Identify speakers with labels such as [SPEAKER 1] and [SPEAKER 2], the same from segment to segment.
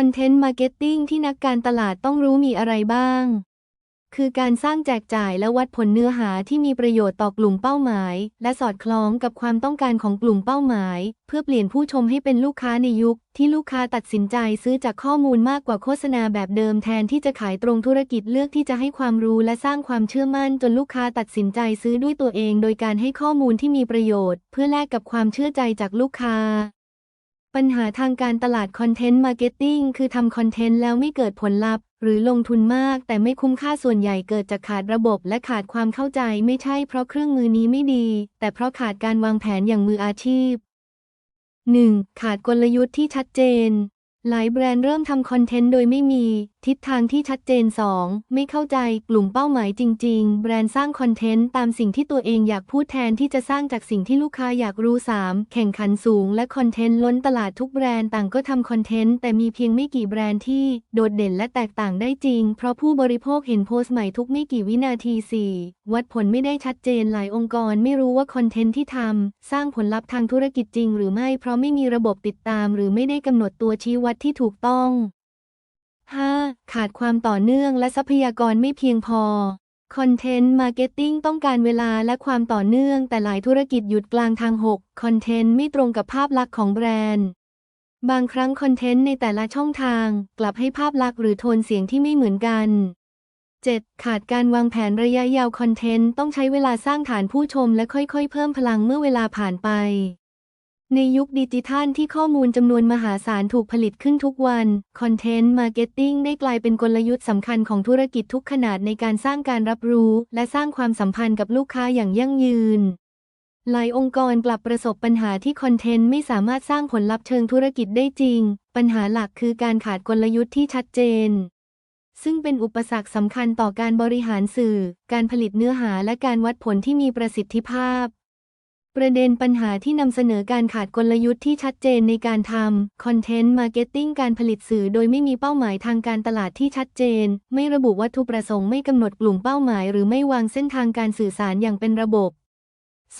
[SPEAKER 1] คอนเทนต์มาร์เก็ตติ้งที่นักการตลาดต้องรู้มีอะไรบ้าง คือการสร้างแจกจ่ายและวัดผลเนื้อหาที่มีประโยชน์ต่อกลุ่มเป้าหมาย และสอดคล้องกับความต้องการของกลุ่มเป้าหมาย เพื่อเปลี่ยนผู้ชมให้เป็นลูกค้าในยุค ที่ลูกค้าตัดสินใจซื้อจากข้อมูลมากกว่าโฆษณาแบบเดิมแทนที่จะขายตรงธุรกิจเลือกที่จะให้ความรู้และสร้างความเชื่อมั่นจนลูกค้าตัดสินใจซื้อด้วยตัวเอง โดยการให้ข้อมูลที่มีประโยชน์ เพื่อแลกกับความเชื่อใจจากลูกค้า ปัญหาทางการตลาดคอนเทนต์มาร์เก็ตติ้งคือทำคอนเทนต์แล้วไม่เกิดผลลัพธ์ หรือลงทุนมาก แต่ไม่คุ้มค่าส่วนใหญ่เกิดจากขาดระบบและขาดความเข้าใจไม่ใช่เพราะเครื่องมือนี้ไม่ดี แต่เพราะขาดการวางแผนอย่างมืออาชีพ 1. ขาดกลยุทธ์ที่ชัดเจน หลายแบรนด์เริ่มทำคอนเทนต์โดยไม่มี ทิศทางที่ชัดเจน 2. ไม่เข้าใจกลุ่มเป้าหมายจริง ๆ แบรนด์สร้างคอนเทนต์ตามสิ่งที่ตัวเองอยากพูดแทนที่จะสร้างจากสิ่งที่ลูกค้าอยากรู้ 3. แข่งขันสูงและคอนเทนต์ล้นตลาดทุกแบรนด์ต่างก็ทำคอนเทนต์แต่มีเพียงไม่กี่แบรนด์ที่โดดเด่นและแตกต่างได้จริง เพราะผู้บริโภคเห็นโพสต์ใหม่ทุกไม่กี่วินาที 4. วัดผลไม่ได้ชัดเจนหลายองค์กรไม่รู้ว่าคอนเทนต์ที่ทำสร้างผลลัพธ์ทางธุรกิจจริง หรือไม่เพราะไม่มีระบบติดตาม หรือไม่ได้กำหนดตัวชี้วัดที่ถูกต้อง 5. ขาดความต่อเนื่องและทรัพยากรไม่เพียงพอ คอนเทนต์มาร์เก็ตติ้งต้องการเวลาและความต่อเนื่อง แต่หลายธุรกิจหยุดกลางทาง 6. คอนเทนต์ไม่ตรงกับภาพลักษณ์ของแบรนด์ บางครั้งคอนเทนต์ในแต่ละช่องทาง กลับให้ภาพลักษณ์หรือโทนเสียงที่ไม่เหมือนกัน 7. ขาดการวางแผนระยะยาวคอนเทนต์ต้องใช้เวลาสร้างฐานผู้ชมและค่อยๆ เพิ่มพลังเมื่อเวลาผ่านไป ในยุคดิจิทัลที่ข้อมูลจำนวนมหาศาลถูกผลิตขึ้นทุกวัน คอนเทนต์มาร์เก็ตติ้งได้กลายเป็นกลยุทธ์สำคัญของธุรกิจทุกขนาดในการสร้างการรับรู้ และสร้างความสัมพันธ์กับลูกค้าอย่างยั่งยืน หลายองค์กรกลับประสบปัญหาที่คอนเทนต์ไม่สามารถสร้างผลลัพธ์เชิงธุรกิจได้จริง ปัญหาหลักคือการขาดกลยุทธ์ที่ชัดเจน ซึ่งเป็นอุปสรรคสำคัญต่อการบริหารสื่อ การผลิตเนื้อหาและการวัดผลที่มีประสิทธิภาพ ประเด็นปัญหาที่นำเสนอการขาดกลยุทธ์ที่ชัดเจนในการทำคอนเทนต์มาร์เก็ตติ้งการผลิตสื่อโดยไม่มีเป้าหมายทางการตลาดที่ชัดเจน ไม่ระบุวัตถุประสงค์ไม่กำหนดกลุ่มเป้าหมาย หรือไม่วางเส้นทางการสื่อสารอย่างเป็นระบบ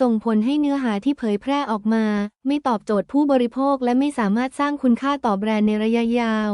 [SPEAKER 1] ส่งผลให้เนื้อหาที่เผยแพร่ออกมา ไม่ตอบโจทย์ผู้บริโภค และไม่สามารถสร้างคุณค่าต่อแบรนด์ในระยะยาว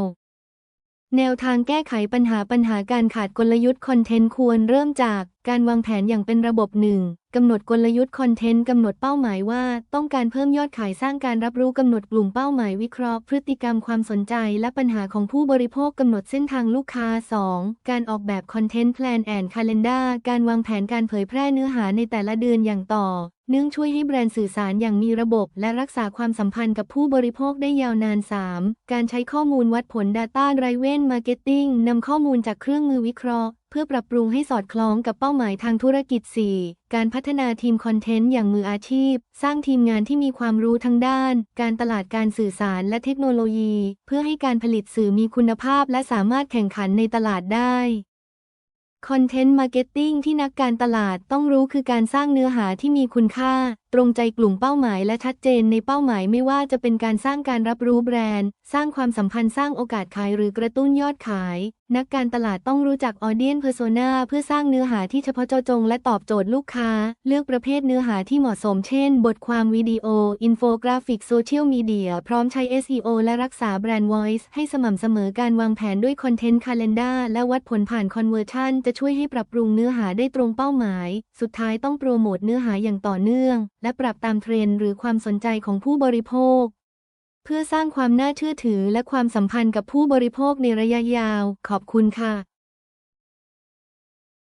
[SPEAKER 1] แนวทางแก้ไขปัญหาปัญหาการขาดกลยุทธ์คอนเทนต์ควรเริ่มจากการวางแผนอย่างเป็นระบบหนึ่งกำหนดกลยุทธ์คอนเทนต์กำหนดเป้าหมายว่าต้องการเพิ่มยอดขายสร้างการรับรู้กำหนดกลุ่มเป้าหมายวิเคราะห์ พฤติกรรมความสนใจและปัญหาของผู้บริโภคกำหนดเส้นทางลูกค้า 2. การออกแบบคอนเทนต์แพลนแอนด์คาล endar การวางแผนการเผยแพร่เนื้อหาในแต่ละเดือนอย่างต่อ เนื่องช่วยให้แบรนด์สื่อสารอย่างมีระบบ และรักษาความสัมพันธ์กับผู้บริโภคได้ยาวนาน 3. การใช้ข้อมูลวัดผล Data Driven Marketing นำข้อมูลจากเครื่องมือวิเคราะห์ เพื่อปรับปรุงให้สอดคล้องกับเป้าหมายทางธุรกิจ 4. การพัฒนาทีมคอนเทนต์อย่างมืออาชีพ สร้างทีมงานที่มีความรู้ทั้งด้าน การตลาดการสื่อสารและเทคโนโลยี เพื่อให้การผลิตสื่อมีคุณภาพ และสามารถแข่งขันในตลาดได้ คอนเทนต์มาร์เก็ตติ้งที่นักการตลาดต้องรู้คือการสร้างเนื้อหาที่มีคุณค่า ตรงใจกลุ่มเป้าหมายและชัดเจนในเป้าหมายไม่ว่าจะเป็นการสร้างการรับรู้แบรนด์ สร้างความสัมพันธ์สร้างโอกาสขายหรือกระตุ้นยอดขาย นักการตลาดต้องรู้จักออเดียนเพอร์โซนาเพื่อสร้างเนื้อหาที่เฉพาะเจาะจงและตอบโจทย์ลูกค้า เลือกประเภทเนื้อหาที่เหมาะสมเช่น บทความวิดีโอ อินโฟกราฟิกโซเชียลมีเดียพร้อมใช้ SEO และรักษาแบรนด์ Voice ให้สม่ำเสมอการวางแผนด้วยคอนเทนต์คาล endar และวัดผลผ่านคอนเวอร์ชันจะช่วยให้ปรับปรุงเนื้อหาได้ตรงเป้าหมาย สุดท้ายต้องโปรโมทเนื้อหาอย่างต่อเนื่องและปรับตามเทรนด์หรือความสนใจของผู้บริโภค เพื่อสร้างความน่าเชื่อถือและความสัมพันธ์กับผู้บริโภคในระยะยาว ขอบคุณค่ะ